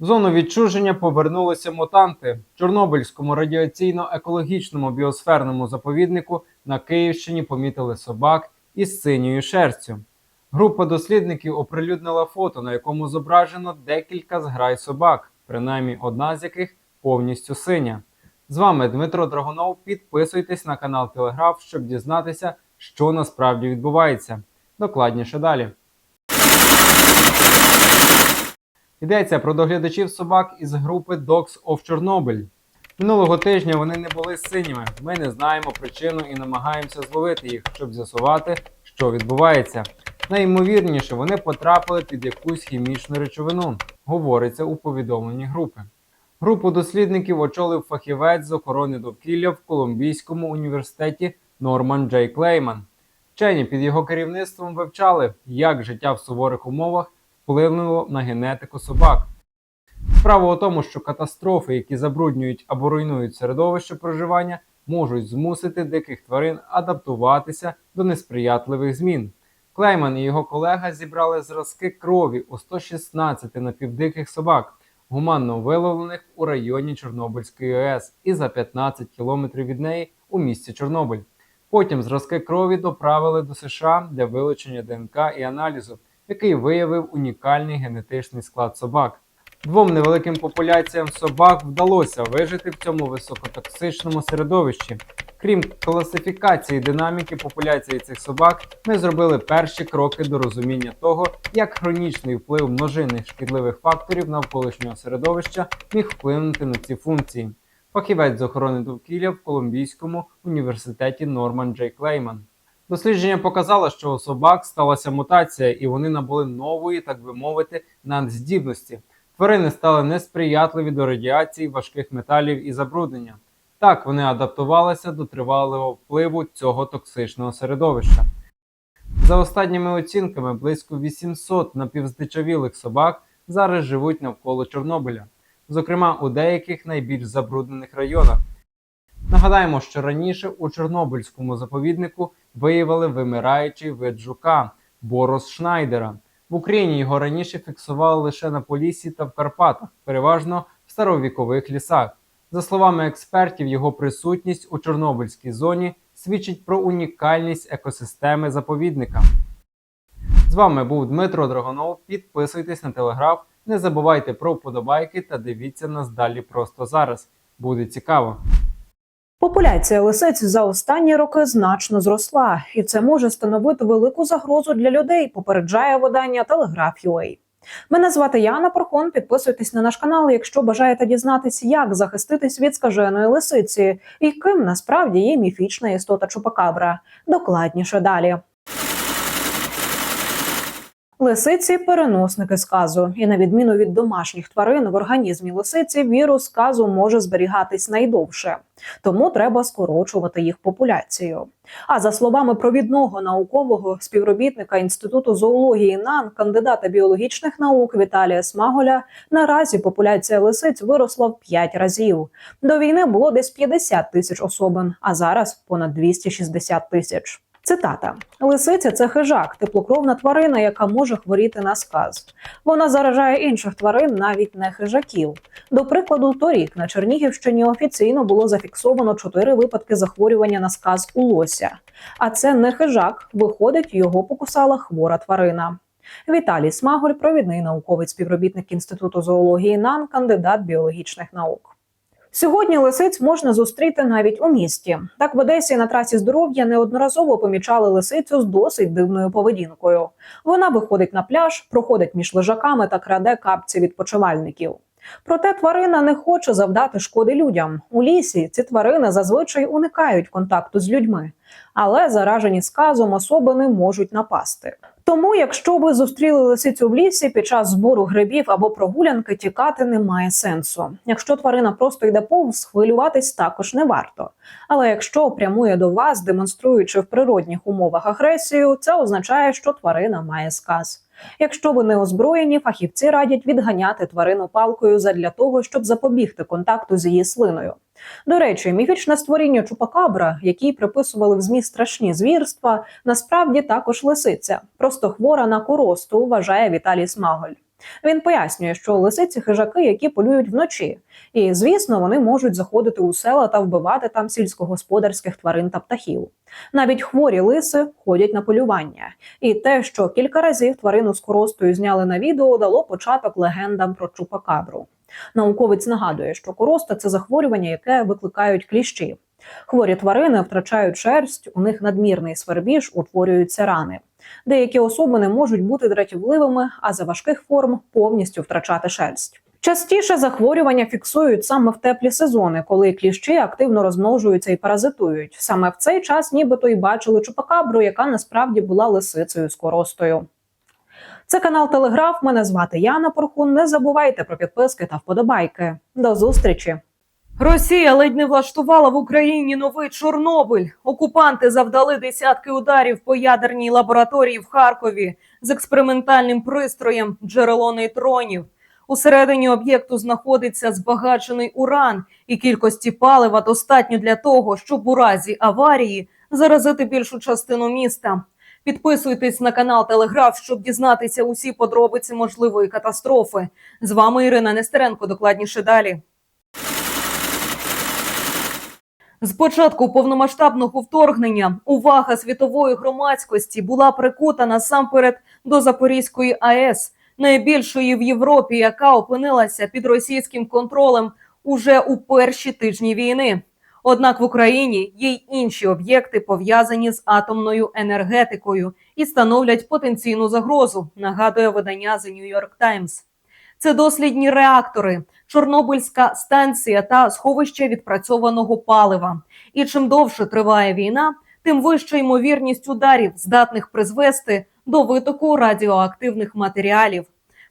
В зону відчуження повернулися мутанти. Чорнобильському радіаційно-екологічному біосферному заповіднику на Київщині помітили собак із синьою шерстю. Група дослідників оприлюднила фото, на якому зображено декілька зграй собак, принаймні одна з яких повністю синя. З вами Дмитро Драгунов. Підписуйтесь на канал Телеграф, щоб дізнатися, що насправді відбувається. Докладніше далі. Йдеться про доглядачів собак із групи Dogs of Chernobyl. Минулого тижня вони не були синіми. Ми не знаємо причину і намагаємося зловити їх, щоб з'ясувати, що відбувається. Найімовірніше, вони потрапили під якусь хімічну речовину, говориться у повідомленні групи. Групу дослідників очолив фахівець з охорони довкілля в Колумбійському університеті Норман Джей Клейман. Вчені під його керівництвом вивчали, як життя в суворих умовах вплинуло на генетику собак. Справа у тому, що катастрофи, які забруднюють або руйнують середовище проживання, можуть змусити диких тварин адаптуватися до несприятливих змін. Клейман і його колега зібрали зразки крові у 116 напівдиких собак, гуманно виловлених у районі Чорнобильської АЕС і за 15 кілометрів від неї у місті Чорнобиль. Потім зразки крові доправили до США для вилучення ДНК і аналізу, який виявив унікальний генетичний склад собак. Двом невеликим популяціям собак вдалося вижити в цьому високотоксичному середовищі. Крім класифікації динаміки популяції цих собак, ми зробили перші кроки до розуміння того, як хронічний вплив множинних шкідливих факторів навколишнього середовища міг вплинути на ці функції. Фахівець з охорони довкілля в Колумбійському університеті Норман Джей Клейман. Дослідження показало, що у собак сталася мутація, і вони набули нової, так би мовити, надздібності. Тварини стали несприятливі до радіації, важких металів і забруднення. Так вони адаптувалися до тривалого впливу цього токсичного середовища. За останніми оцінками, близько 800 напівздичавілих собак зараз живуть навколо Чорнобиля, зокрема у деяких найбільш забруднених районах. Нагадаємо, що раніше у Чорнобильському заповіднику виявили вимираючий вид жука Борос Шнайдера. В Україні його раніше фіксували лише на Поліссі та в Карпатах, переважно в старовікових лісах. За словами експертів, його присутність у Чорнобильській зоні свідчить про унікальність екосистеми заповідника. З вами був Дмитро Драгонов. Підписуйтесь на телеграф, не забувайте про вподобайки та дивіться нас далі просто зараз. Буде цікаво. Популяція лисиць за останні роки значно зросла, і це може становити велику загрозу для людей. Попереджає видання Telegraph.ua. Мене звати Яна Пархон. Підписуйтесь на наш канал, якщо бажаєте дізнатися, як захиститись від скаженої лисиці і ким насправді є міфічна істота Чупакабра. Докладніше далі. Лисиці переносники сказу, і на відміну від домашніх тварин, в організмі лисиці вірус сказу може зберігатись найдовше, тому треба скорочувати їх популяцію. А за словами провідного наукового співробітника інституту зоології НАН, кандидата біологічних наук Віталія Смаголя, наразі популяція лисиць виросла в 5 разів. До війни було десь 50 тисяч особин, а зараз понад 260 тисяч. Цитата: Лисиця це хижак, теплокровна тварина, яка може хворіти на сказ. Вона заражає інших тварин, навіть не хижаків. До прикладу, торік на Чернігівщині офіційно було зафіксовано чотири випадки захворювання на сказ у лося. А це не хижак, виходить, його покусала хвора тварина. Віталій Смаголь, провідний науковий співробітник інституту зоології НАН, кандидат біологічних наук. Сьогодні лисиць можна зустріти навіть у місті. Так в Одесі на трасі здоров'я неодноразово помічали лисицю з досить дивною поведінкою. Вона виходить на пляж, проходить між лежаками та краде капці відпочивальників. Проте тварина не хоче завдати шкоди людям. У лісі ці тварини зазвичай уникають контакту з людьми, але заражені сказом особини можуть напасти. Тому, якщо ви зустріли лисицю в лісі під час збору грибів або прогулянки, тікати немає сенсу. Якщо тварина просто йде повз, хвилюватись також не варто. Але якщо прямує до вас, демонструючи в природних умовах агресію, це означає, що тварина має сказ. Якщо вони озброєні, фахівці радять відганяти тварину палкою задля того, щоб запобігти контакту з її слиною. До речі, міфічне створіння Чупакабра, якій приписували в змі страшні звірства, насправді також лисиця, просто хвора на коросту, вважає Віталій Смаголь. Він пояснює, що лисиці хижаки, які полюють вночі, і звісно, вони можуть заходити у села та вбивати там сільськогосподарських тварин та птахів. Навіть хворі лиси ходять на полювання, і те, що кілька разів тварину з коростою зняли на відео, дало початок легендам про чупакабру. Науковець нагадує, що короста це захворювання, яке викликають кліщі. Хворі тварини втрачають шерсть, у них надмірний свербіж, утворюються рани. Деякі особини можуть бути дратівливими, а за важких форм повністю втрачати шерсть. Частіше захворювання фіксують саме в теплі сезони, коли кліщі активно розмножуються і паразитують. Саме в цей час, нібито й бачили чупакабру, яка насправді була лисицею з коростою. Це канал Телеграф. Мене звати Яна Порхун. Не забувайте про підписки та вподобайки. До зустрічі! Росія ледь не влаштувала в Україні новий Чорнобиль. Окупанти завдали десятки ударів по ядерній лабораторії в Харкові з експериментальним пристроєм джерело нейтронів. Усередині об'єкту знаходиться збагачений уран, і кількості палива достатньо для того, щоб у разі аварії заразити більшу частину міста. Підписуйтесь на канал Телеграф, щоб дізнатися усі подробиці можливої катастрофи. З вами Ірина Нестеренко. Докладніше далі. З початку повномасштабного вторгнення увага світової громадськості була прикута насамперед до Запорізької АЕС, найбільшої в Європі, яка опинилася під російським контролем уже у перші тижні війни. Однак в Україні є й інші об'єкти, пов'язані з атомною енергетикою, і становлять потенційну загрозу. Нагадує видання The New York Times. Це дослідні реактори, Чорнобильська станція та сховище відпрацьованого палива. І чим довше триває війна, тим вища ймовірність ударів, здатних призвести до витоку радіоактивних матеріалів.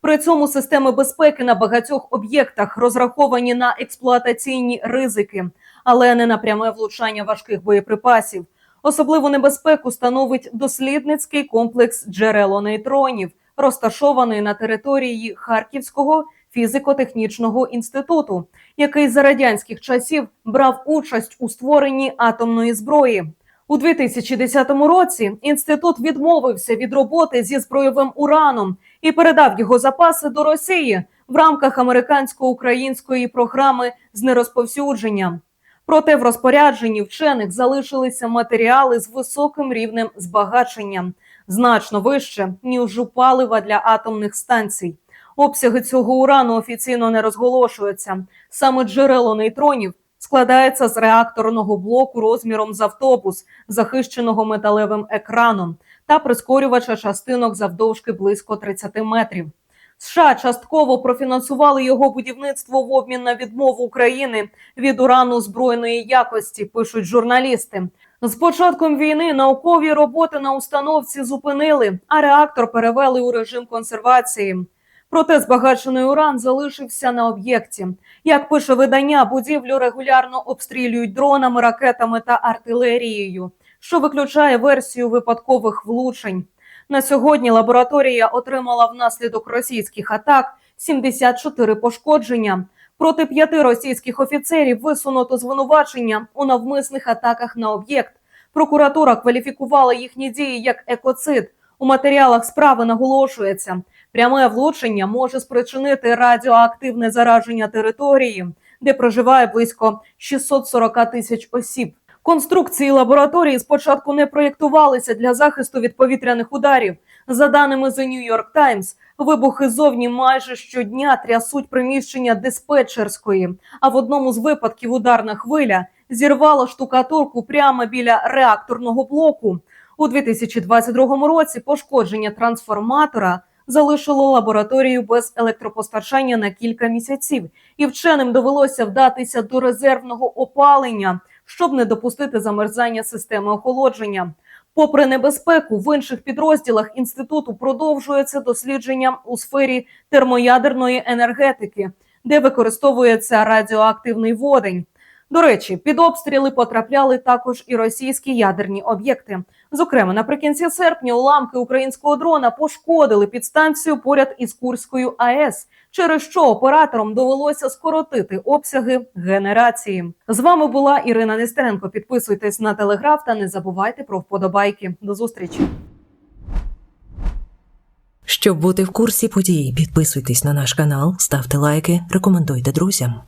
При цьому системи безпеки на багатьох об'єктах розраховані на експлуатаційні ризики, але не на пряме влучання важких боєприпасів. Особливу небезпеку становить дослідницький комплекс джерело нейтронів, розташований на території Харківського фізико-технічного інституту, який за радянських часів брав участь у створенні атомної зброї. У 2010 році інститут відмовився від роботи зі збройовим ураном і передав його запаси до Росії в рамках американсько-української програми з нерозповсюдження. Проте в розпорядженні вчених залишилися матеріали з високим рівнем збагачення, значно вище ніж у палива для атомних станцій. Обсяги цього урану офіційно не розголошуються. Саме джерело нейтронів складається з реакторного блоку розміром з автобус, захищеного металевим екраном, та прискорювача частинок завдовжки близько 30 метрів. США частково профінансували його будівництво в обмін на відмову України від урану збройної якості, пишуть журналісти. З початком війни наукові роботи на установці зупинили, а реактор перевели у режим консервації. Проте збагачений уран залишився на об'єкті. Як пише видання, будівлю регулярно обстрілюють дронами, ракетами та артилерією, що виключає версію випадкових влучень. На сьогодні лабораторія отримала внаслідок російських атак 74 пошкодження. Проти п'яти російських офіцерів висунуто звинувачення у навмисних атаках на об'єкт. Прокуратура кваліфікувала їхні дії як екоцид. У матеріалах справи наголошується, пряме влучення може спричинити радіоактивне зараження території, де проживає близько 640 тисяч осіб. Конструкції лабораторії спочатку не проєктувалися для захисту від повітряних ударів. За даними The New York Times, вибухи зовні майже щодня трясуть приміщення диспетчерської. А в одному з випадків ударна хвиля зірвала штукатурку прямо біля реакторного блоку. У 2022 році пошкодження трансформатора залишило лабораторію без електропостачання на кілька місяців, і вченим довелося вдатися до резервного опалення, щоб не допустити замерзання системи охолодження. Попри небезпеку, в інших підрозділах інституту продовжується дослідження у сфері термоядерної енергетики, де використовується радіоактивний водень. До речі, під обстріли потрапляли також і російські ядерні об'єкти. Зокрема, наприкінці серпня уламки українського дрона пошкодили підстанцію поряд із Курською АЕС, через що операторам довелося скоротити обсяги генерації. З вами була Ірина Нестеренко. Підписуйтесь на телеграф та не забувайте про вподобайки. До зустрічі. Щоб бути в курсі подій, підписуйтесь на наш канал, ставте лайки, рекомендуйте друзям.